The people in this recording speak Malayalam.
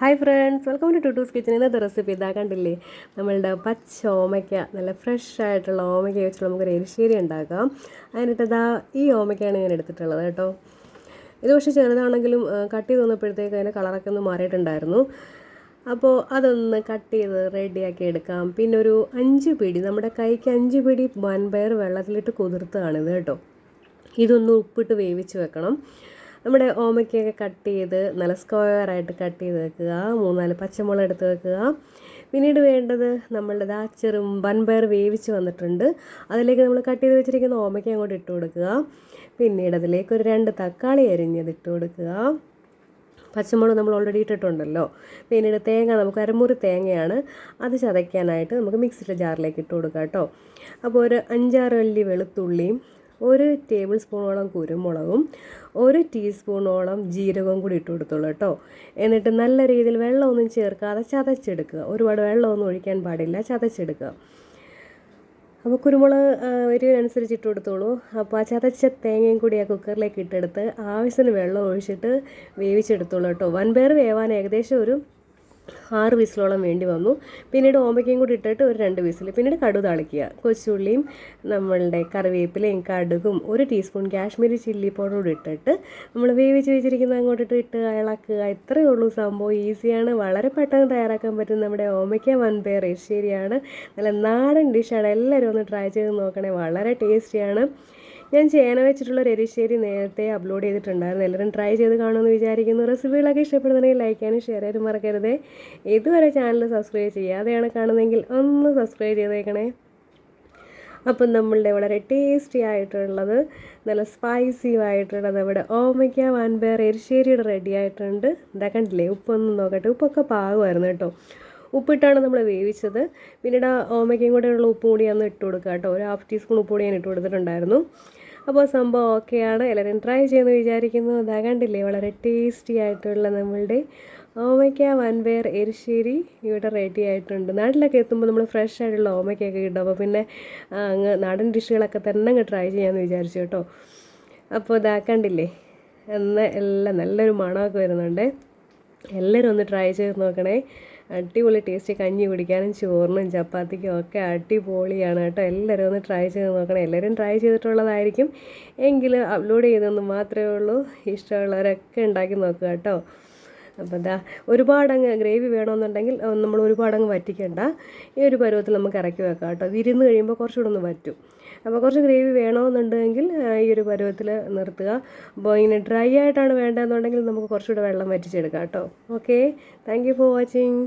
Hi friends welcome to Tootoos kitchen ഇന്നത്തെ റെസിപ്പി ഇതാ കണ്ടില്ലേ? നമ്മളുടെ പച്ച ഓമയ്ക്ക നല്ല ഫ്രഷ് ആയിട്ടുള്ള ഓമയ്ക്ക വെച്ചിട്ട് നമുക്കൊരു എരിശ്ശേരി ഉണ്ടാക്കാം. അതിനിട്ടതാ ഈ ഓമയ്ക്കയാണ് ഞാൻ എടുത്തിട്ടുള്ളത് കേട്ടോ. ഇത് പക്ഷേ ചെറുതാണെങ്കിലും കട്ട് ചെയ്ത് വന്നപ്പോഴത്തേക്ക് അതിന്റെ കളറൊക്കെ ഒന്ന് മാറിയിട്ടുണ്ടായിരുന്നു. അപ്പോൾ അതൊന്ന് കട്ട് ചെയ്ത് റെഡിയാക്കി എടുക്കാം. പിന്നെ ഒരു അഞ്ച് പിടി നമ്മുടെ കൈക്ക് അഞ്ച് പിടി വൻപയർ വെള്ളത്തിലിട്ട് കുതിർത്തതാണിത് കേട്ടോ. ഇതൊന്ന് ഉപ്പിട്ട് വേവിച്ച് വെക്കണം. നമ്മുടെ ഓമയ്ക്കൊക്കെ കട്ട് ചെയ്ത് നല്ല സ്ക്വയറായിട്ട് കട്ട് ചെയ്ത് വെക്കുക. മൂന്നാൽ പച്ചമുളക് എടുത്ത് വെക്കുക. പിന്നീട് വേണ്ടത് നമ്മളുടെ ആ ചെറു വൻപയർ വേവിച്ച് വന്നിട്ടുണ്ട്. അതിലേക്ക് നമ്മൾ കട്ട് ചെയ്ത് വെച്ചിരിക്കുന്ന ഓമയ്ക്ക അങ്ങോട്ട് ഇട്ട് കൊടുക്കുക. പിന്നീട് അതിലേക്ക് ഒരു രണ്ട് തക്കാളി അരിഞ്ഞത് ഇട്ട് കൊടുക്കുക. പച്ചമുളക് നമ്മൾ ഓൾറെഡി ഇട്ടിട്ടുണ്ടല്ലോ. പിന്നീട് തേങ്ങ നമുക്ക് അരമുറി തേങ്ങയാണ്. അത് ചതയ്ക്കാനായിട്ട് നമുക്ക് മിക്സിയുടെ ജാറിലേക്ക് ഇട്ട് കൊടുക്കാം കേട്ടോ. അപ്പോൾ ഒരു അഞ്ചാറ് അല്ലി വെളുത്തുള്ളിയും ഒരു ടേബിൾ സ്പൂണോളം കുരുമുളകും ഒരു ടീസ്പൂണോളം ജീരകവും കൂടി ഇട്ട് കൊടുത്തോളൂ കേട്ടോ. എന്നിട്ട് നല്ല രീതിയിൽ വെള്ളമൊന്നും ചേർക്കാതെ ചതച്ചെടുക്കുക. ഒരുപാട് വെള്ളമൊന്നും ഒഴിക്കാൻ പാടില്ല ചതച്ചെടുക്കുക. അപ്പോൾ കുരുമുളക് എരിവിനനുസരിച്ച് ഇട്ട് കൊടുത്തോളൂ. അപ്പോൾ ആ ചതച്ച തേങ്ങയും കൂടി ആ കുക്കറിലേക്ക് ഇട്ടെടുത്ത് ആവശ്യത്തിന് വെള്ളം ഒഴിച്ചിട്ട് വേവിച്ചെടുത്തോളൂ കേട്ടോ. വൻപയർ വേവാൻ ഏകദേശം ഒരു ആറ് വിസിലോളം വേണ്ടി വന്നു. പിന്നീട് ഓമ്പയ്ക്കയും കൂടി ഇട്ടിട്ട് ഒരു രണ്ട് വിസിൽ പിന്നീട് കടു തളിക്കുക. കൊച്ചുള്ളിയും നമ്മളുടെ കറിവേപ്പിലയും കടുകും ഒരു ടീസ്പൂൺ കാശ്മീരി ചില്ലി പൗഡർ ഇട്ടിട്ട് നമ്മൾ വേവിച്ച് വെച്ചിരിക്കുന്ന അങ്ങോട്ടിട്ട് ഇട്ട് ഇളക്കുക. ഇത്രയേ ഉള്ളൂ സംഭവം. ഈസിയാണ്. വളരെ പെട്ടെന്ന് തയ്യാറാക്കാൻ പറ്റും നമ്മുടെ ഓമയ്ക്ക വൻപയർ ശരിയാണ് നല്ല നാടൻ ഡിഷാണ് എല്ലാവരും ഒന്ന് ട്രൈ ചെയ്ത് നോക്കണേ. വളരെ ടേസ്റ്റിയാണ് ഞാൻ ചേന വെച്ചിട്ടുള്ള ഒരു എരിശ്ശേരി നേരത്തെ അപ്ലോഡ് ചെയ്തിട്ടുണ്ടായിരുന്നു. എല്ലാവരും ട്രൈ ചെയ്ത് കാണുമെന്ന് വിചാരിക്കുന്നു. റെസിപ്പികളൊക്കെ ഇഷ്ടപ്പെടുന്നുണ്ടെങ്കിൽ ലൈക്ക് ചെയ്യാനും ഷെയർ ചെയ്യാനും മറക്കരുത്. ഇതുവരെ ചാനൽ സബ്സ്ക്രൈബ് ചെയ്യാതെയാണ് കാണുന്നതെങ്കിൽ ഒന്ന് സബ്സ്ക്രൈബ് ചെയ്തേക്കണേ. അപ്പം നമ്മളുടെ വളരെ ടേസ്റ്റി ആയിട്ടുള്ളത് നല്ല സ്പൈസി ആയിട്ടുള്ളത് നമ്മുടെ ഓമയ്ക്ക വാൻപേർ എരിശ്ശേരിയുടെ റെഡി ആയിട്ടുണ്ട്. ഇതാ കണ്ടില്ലേ ഉപ്പൊന്നും നോക്കട്ടെ. ഉപ്പൊക്കെ പാകമായിരുന്നു കേട്ടോ. ഉപ്പിട്ടാണ് നമ്മൾ വേവിച്ചത്. പിന്നീട് ആ ഓമയ്ക്കയും കൂടെയുള്ള ഉപ്പ് കൂടി ഒന്ന് ഇട്ട് കൊടുക്കുക കേട്ടോ. ഒരു ഹാഫ് ടീസ്പൂൺ ഉപ്പ് കൂടി ഞാൻ ഇട്ട് കൊടുത്തിട്ടുണ്ടായിരുന്നു. അപ്പോൾ സംഭവം ഓക്കെയാണ്. എല്ലാവരും ട്രൈ ചെയ്യുമെന്ന് വിചാരിക്കുന്നു. അതാ കണ്ടില്ലേ വളരെ ടേസ്റ്റി ആയിട്ടുള്ള നമ്മളുടെ ഓമയ്ക്ക വൻപയർ എരിശ്ശേരി ഇവിടെ റെഡി ആയിട്ടുണ്ട്. നാട്ടിലൊക്കെ എത്തുമ്പോൾ നമ്മൾ ഫ്രഷ് ആയിട്ടുള്ള ഓമയ്ക്കൊക്കെ കിട്ടും. അപ്പോൾ പിന്നെ അങ്ങ് നാടൻ ഡിഷുകളൊക്കെ തന്നെ അങ്ങ് ട്രൈ ചെയ്യാമെന്ന് വിചാരിച്ചു കേട്ടോ. അപ്പോൾ ഇതാക്കണ്ടില്ലേ കണ്ടില്ലേ എന്ന് എല്ലാം നല്ലൊരു മണമൊക്കെ വരുന്നുണ്ട്. എല്ലാവരും ഒന്ന് ട്രൈ ചെയ്ത് നോക്കണേ. അടിപൊളി ടേസ്റ്റ് കഞ്ഞി കുടിക്കാനും ചോറിനും ചപ്പാത്തിക്കും ഒക്കെ അടിപൊളിയാണ് കേട്ടോ. എല്ലാവരും ഒന്ന് ട്രൈ ചെയ്ത് നോക്കണം. എല്ലാവരും ട്രൈ ചെയ്തിട്ടുള്ളതായിരിക്കും. എങ്കിലും അപ്ലോഡ് ചെയ്തെന്ന് മാത്രമേ ഉള്ളൂ. ഇഷ്ടമുള്ളവരൊക്കെ ഉണ്ടാക്കി നോക്കുക കേട്ടോ. അപ്പോൾ എന്താ ഒരുപാടങ്ങ് ഗ്രേവി വേണമെന്നുണ്ടെങ്കിൽ നമ്മൾ ഒരുപാടങ്ങ് വറ്റിക്കേണ്ട. ഈ ഒരു പരുവത്തിൽ നമുക്ക് ഇറക്കി വെക്കാം കേട്ടോ. വിരുന്ന് കഴിയുമ്പോൾ കുറച്ചുകൂടെ ഒന്ന് വറ്റും. അപ്പോൾ കുറച്ച് ഗ്രേവി വേണമെന്നുണ്ടെങ്കിൽ ഈ ഒരു പരുവത്തിൽ നിർത്തുക. അപ്പോൾ ഇങ്ങനെ ഡ്രൈ ആയിട്ടാണ് വേണ്ടതെന്നുണ്ടെങ്കിൽ നമുക്ക് കുറച്ചുകൂടെ വെള്ളം വറ്റിച്ചെടുക്കാം കേട്ടോ. ഓക്കെ. Thank for watching.